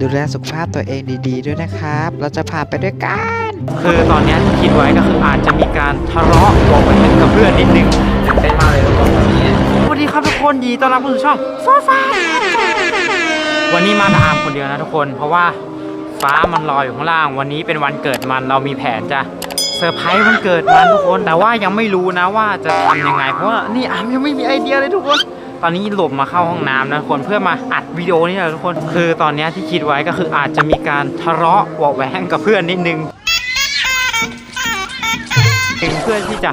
ดูแลสุขภาพตัวเองดีๆ ด้วยนะครับ เราจะผ่านไปด้วยกัน คือตอนเนี้ยที่คิดไว้ก็คืออาจจะมีการทะเลาะบอกไปกับเพื่อนนิดนึงตื่นเต้นมากเลยทุกคนสวัสดีครับทุกคนยินดีต้อนรับเข้าสู่ช่องฟ้าฟ้าวันนี้มากับอามคนเดียวนะทุกคน เพราะว่าฟ้ามันรออยู่ข้างล่าง วันนี้เป็นวันเกิดมันเรามีแผนจะเซอร์ไพรส์วันเกิดมันทุกคน แต่ว่ายังไม่รู้นะว่าจะทำยังไง เพราะว่านี่อามยังไม่มีไอเดียเลยทุกคน ตอนนี้หลบมาเข้าห้องน้ำนะทุกคนเพื่อมาอัดวิดีโอนี่แหละทุกคนคือตอนนี้ที่คิดไว้ก็คืออาจจะมีการทะเลาะเบาะแหวงกับเพื่อนนิดนึงเพื่อที่จะ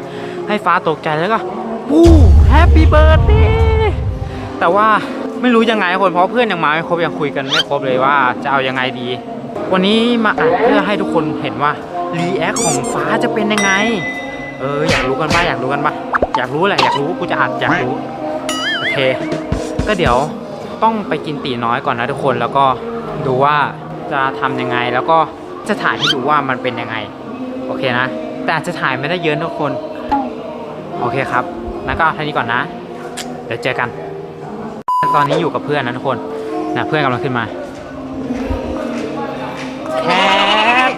ให้ฟ้าตกใจแล้วก็วู้แฮปปี้เบิร์ดเดย์แต่ว่าไม่รู้ยังไงคนเพราะเพื่อนยังมาไม่ครบยังคุยกันไม่ครบเลยว่าจะเอายังไงดี วันนี้มาอัดเพื่อให้ทุกคนเห็นว่ารีแอคของฟ้าจะเป็นยังไง เอออยากรู้กันปะอยากรู้กันปะอยากรู้แหละอยากรู้กูจะอัดอยากรู้ โอเค ก็เดี๋ยวต้องไปกินตีน้อยก่อนนะทุกคนแล้วก็ดูว่าจะทำยังไงแล้วก็จะถ่ายให้ดูว่ามันเป็นยังไง โอเคนะ แต่อาจจะถ่ายไม่ได้เยอะนะทุกคน โอเคครับงั้นก็เท่านี้ก่อนนะ เดี๋ยวเจอกัน ตอนนี้อยู่กับเพื่อนนะทุกคนนะเพื่อนกำลังขึ้นมาแคท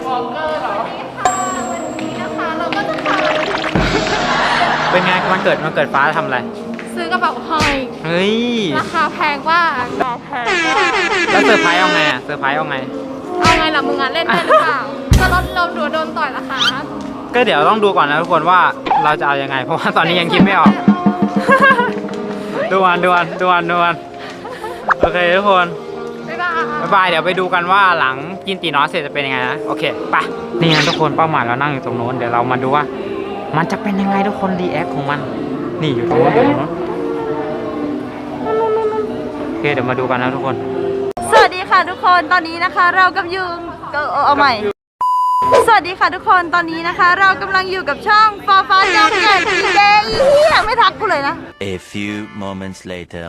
เป็นไงวันเกิดวันเกิดฟ้าทำอะไร ซื้อกระเป๋าห้อยเฮ้ย ราคาแพงมากราคาแพงมากแล้วเซอร์ไพรส์เอาไงอะเซอร์ไพรส์เอาไง เอาไงล่ะมึงอะเล่นได้หรือเปล่าจะลดลมหรือโดนต่อยราคาก็เดี๋ยวต้องดูก่อนนะทุกคนว่าเราจะเอายังไง เพราะว่าตอนนี้ยังคิดไม่ออก ดูวันดูวันดูวันดูวันโอเคทุกคน บ๊ายบาย บ๊ายบายเดี๋ยวไปดูกันว่าหลังกินตีน้อยเสร็จจะเป็นยังไงนะ โอเคไปนี่นะทุกคนเป้าหมายเรานั่งอยู่ตรงโน้นเดี๋ยวเรามาดูว่า มันจะเป็นยังไงทุกคนรีแอคของมัน นี่อยู่ตรงโน้นอยู่ตรงโน้นโอ เคเดี๋ยวมาดูกันนะทุกคน สวัสดีค่ะทุกคนตอนนี้นะคะ เรากำลังอยู่ก็เอาเอาใหม่ สวัสดีค่ะทุกคนตอนนี้นะคะ เรากำลังอยู่กับช่องฟ้าฟ้าจอมแก่ทีเดย์ยังไม่ทักกูเลยนะ A few moments later.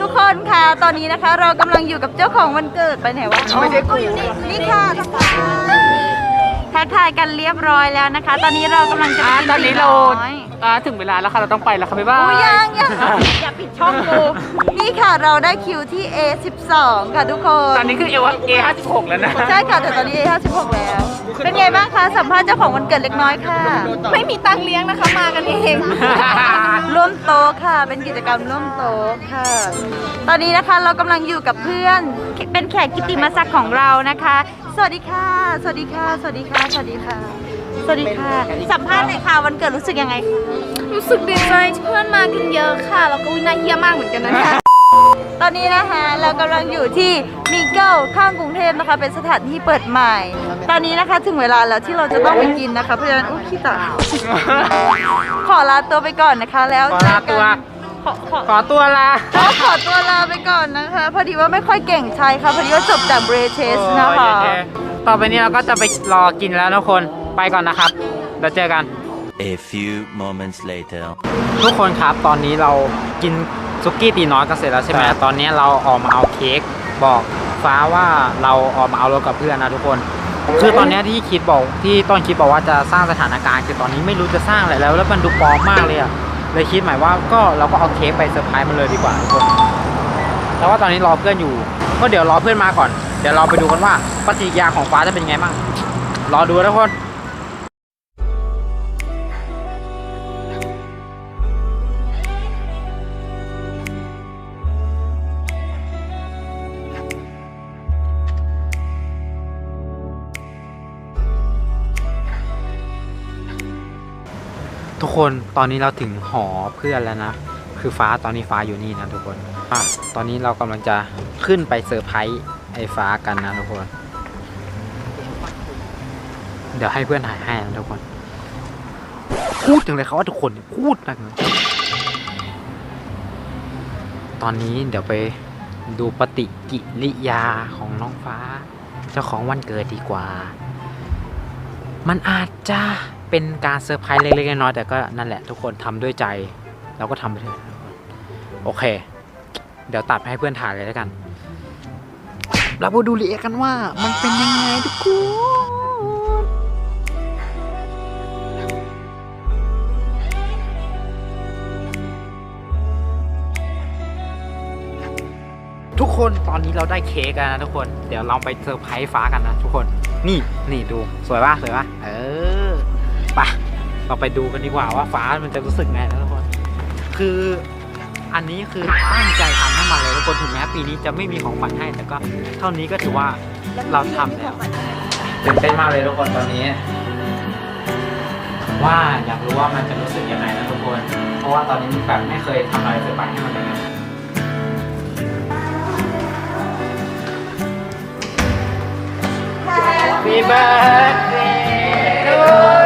ทุกคนค่ะตอนนี้นะคะ เรากำลังอยู่กับเจ้าของวันเกิดไปไหนวะไม่ใช่กูอยู่นี่นี่ค่ะทักทาย ทักทายกันเรียบร้อยแล้วนะคะ ตอนนี้เรากำลังจะไปกิตอนนี้เราน้อยอ่าถึงเวลาแล้วค่ะ เราต้องไปแล้วค่ะบ๊ายบาโอ้ยยังยังอย่าปิดช่องกูนี่ค่ะเราได้คิวที่ A12 ค่ะทุกคน ตอนนี้คือเอวเอห้าสิบหกแล้วนะ ใช่ค่ะแต่ตอนนี้ A56 แล้ว เป็นไงบ้างคะสัมภาษณ์เจ้าของวันเกิดเล็กน้อยค่ะ ไม่มีตังค์เลี้ยงนะคะมากันเอง ร่วมโต๊ะค่ะ เป็นกิจกรรมร่วมโต๊ะค่ะ ตอนนี้นะคะเรากำลังอยู่กับเพื่อนเป็นแขกกิตติมศักดิ์ของเรานะคะ สวัสดีค่ะ สวัสดีค่ะ สวัสดีค่ะ สวัสดีค่ะ สวัสดีค่ะ สัมภาษณ์หน่อยค่ะวันเกิดรู้สึกยังไงคะรู้สึกดีใจที่เพื่อนมากันเยอะค่ะ แล้วก็วินาเยี่ยมากเหมือนกันนะคะ ตอนนี้นะคะเรากำลังอยู่ที่มิเกิลข้างกรุงเทพนะคะ เป็นสถานที่เปิดใหม่ ตอนนี้นะคะถึงเวลาแล้วที่เราจะต้องไปกินนะคะ เพราะฉะนั้นอุ้ยขี้ตาขอลาตัวไปก่อนนะคะ แล้วขอลาตัว ขอขอขอตัวลาขอขอตัวลาไปก่อนนะคะ พอดีว่าไม่ค่อยเก่งใช้ค่ะพอดีว่าจบจากเบรเชสนะคะ โอเคต่อไปนี้เราก็จะไปรอกินแล้วทุกคนไปก่อนนะครับเดี๋ยวเจอกัน A few moments later. ทุกคนครับตอนนี้เรากิน ซุกี้ตีน้อยกันเสร็จแล้วใช่ไหมตอนนี้เราออกมาเอาเค้กบอกฟ้าว่าเราออกมาเอารถกับเพื่อนนะทุกคน คือตอนนี้ที่คิดบอกที่ต้นคิดบอกว่าจะสร้างสถานการณ์คือตอนนี้ไม่รู้จะสร้างอะไรแล้ว แล้วมันดูปลอมมากเลยอะเลยคิดหมายว่าก็เราก็เอาเค้กไปเซอร์ไพรส์มันเลยดีกว่าทุกคนแต่ว่าตอนนี้รอเพื่อนอยู่ก็เดี๋ยวรอเพื่อนมาก่อน เดี๋ยวเราไปดูกันว่าปฏิกิริยาของฟ้าจะเป็นไงบ้างรอดูนะทุกคน คนตอนนี้เราถึงหอเพื่อนแล้วนะ คือฟ้าตอนนี้ฟ้าอยู่นี่นะทุกคนอะตอนนี้เรากำลังจะขึ้นไปเซอร์ไพรส์ไอ้ฟ้ากันนะทุกคน เดี๋ยวให้เพื่อนถ่ายให้นะทุกคน พูดถึงเลยเขาว่าทุกคนพูดนะตอนนี้เดี๋ยวไปดูปฏิกิริยาของน้องฟ้า เจ้าของวันเกิดดีกว่า มันอาจจะ เป็นการเซอร์ไพรส์เล็กๆน้อยๆแต่ก็นั่นแหละทุกคนทำด้วยใจ เราก็ทำไปเถอะทุกคนโอเค เดี๋ยวตัดให้เพื่อนถ่ายเลยแล้วกันเราไปดูรีแอคกันว่ามันเป็นยังไงทุกคนทุกคนตอนนี้เราได้เค้กแล้วนะทุกคน เดี๋ยวเราไปเซอร์ไพรส์ฟ้ากันนะทุกคน นี่นี่ดูสวยป่ะสวยป่ะเออ ไปเราไปดูกันดีกว่าว่าฟ้ามันจะรู้สึกไงนะทุกคน คืออันนี้คือตั้งใจทำให้มันเลยทุกคนถึงแม้ปีนี้จะไม่มีของขวัญให้แต่ก็ เท่านี้ก็ถือว่าเราทำแล้วตื่นเต้นมากเลยทุกคนตอนนี้ ว่าอยากรู้ว่ามันจะรู้สึกยังไงนะทุกคน เพราะว่าตอนนี้แบบไม่เคยทำอะไรเซอร์ไพรส์ให้มันเลยนะ Happy birthday to you Happy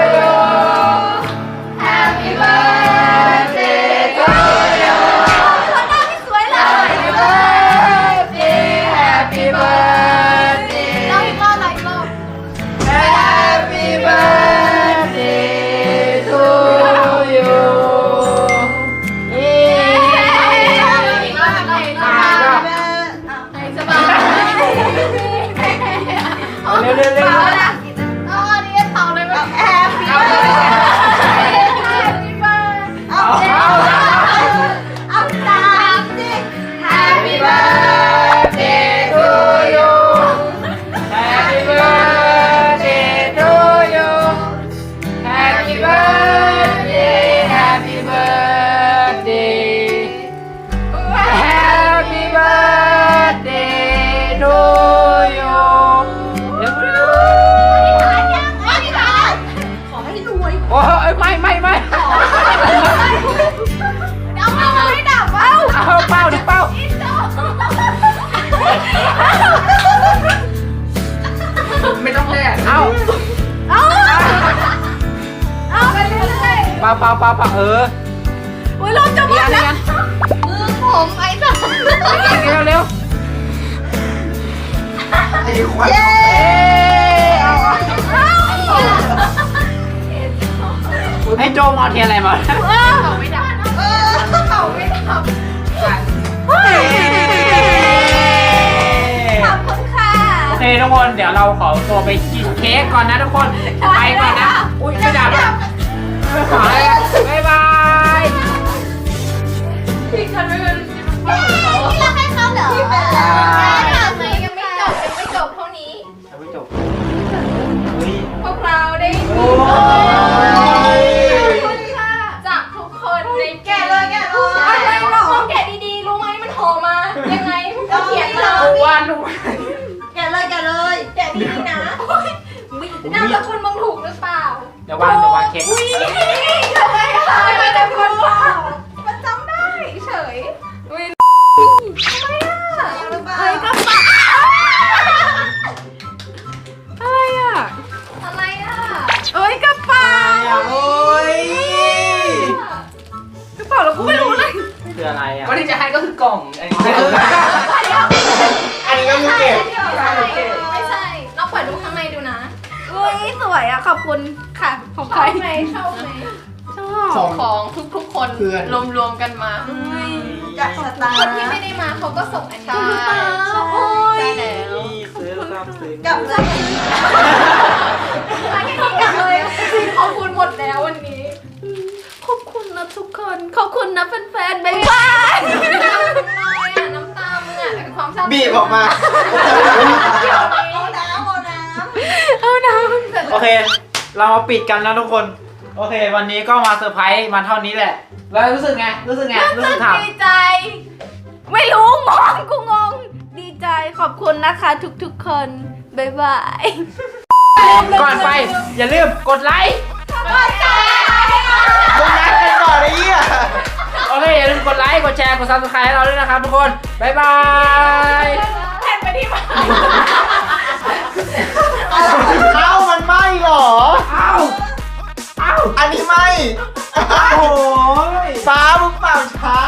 ป้าเป้าเป้าเป้าเออๆอุ้ยลมจะหมดแล้วมือผมไอ้สัสเร็วเร็วเย้เอาให้โจมเอาเทียนอะไรมาเขาไม่ดับเขาไม่ดับขอบคุณค่ะโอเคทุกคนเดี๋ยวเราขอตัวไปกินเค้กก่อนนะทุกคนไปก่อนนะอุ้ยไม่ดับขอ เดี๋ยววางเดี๋ยววางเค้กอุ้ยทำไมคะทำไมจะพูดว่ามันจำได้เฉยอุ้ยทำไมอะเฮ้ยกระเป๋าอะไรอะอะไรอะเอ้ยกระเป๋าโอ้ยกระเป๋าเราก็ไม่รู้เลยคืออะไรอะก็ที่จะให้ก็คือกล่องอันนี้อันนี้ก็คือเก็บไม่ใช่เร สวยอะ ขอบคุณค่ะ ของใครชอบไหมชอบไหมชอบส่งของทุกๆ คนเพื่อน รวมๆกันมาจากสตาคนร์ที่ไม่ได้มาเขาก็ส่งอันนี้ใช่ใช่ใช่แล้วซื้อซับซึ้งกับเลยกลับเลยขอบคุณหมดแล้ววันนี้ ขอบคุณนะทุกคน ขอบคุณนะแฟนๆบ๊ายบาย น้ำตามึงอะเป็นความซาบบีบออกมาเอา อเค เรามาปิดกันนะทุกคน โอเค วันนี้ก็มาเซอร์ไพรส์มาเท่านี้แหละ แล้วรู้สึกไง รู้สึกไง รู้สึกถามดีใจ ไม่รู้งงกูงง ดีใจขอบคุณนะคะทุกๆคน บ๊ายบาย ก่อนไป อย่าลืมกดไลค์กดใจมึงนัดกันก่อนไอ้เหี้ยโอเค อย่าลืมกดไลค์ กดแชร์ กดซับสไครต์ให้เราด้วยนะครับทุกคน บ๊ายบายแทนไปที่มา ไม่หรอ อ้าวอ้าวอันนี้ไม่ โอ้ย ฟ้ามึงเปล่าช้า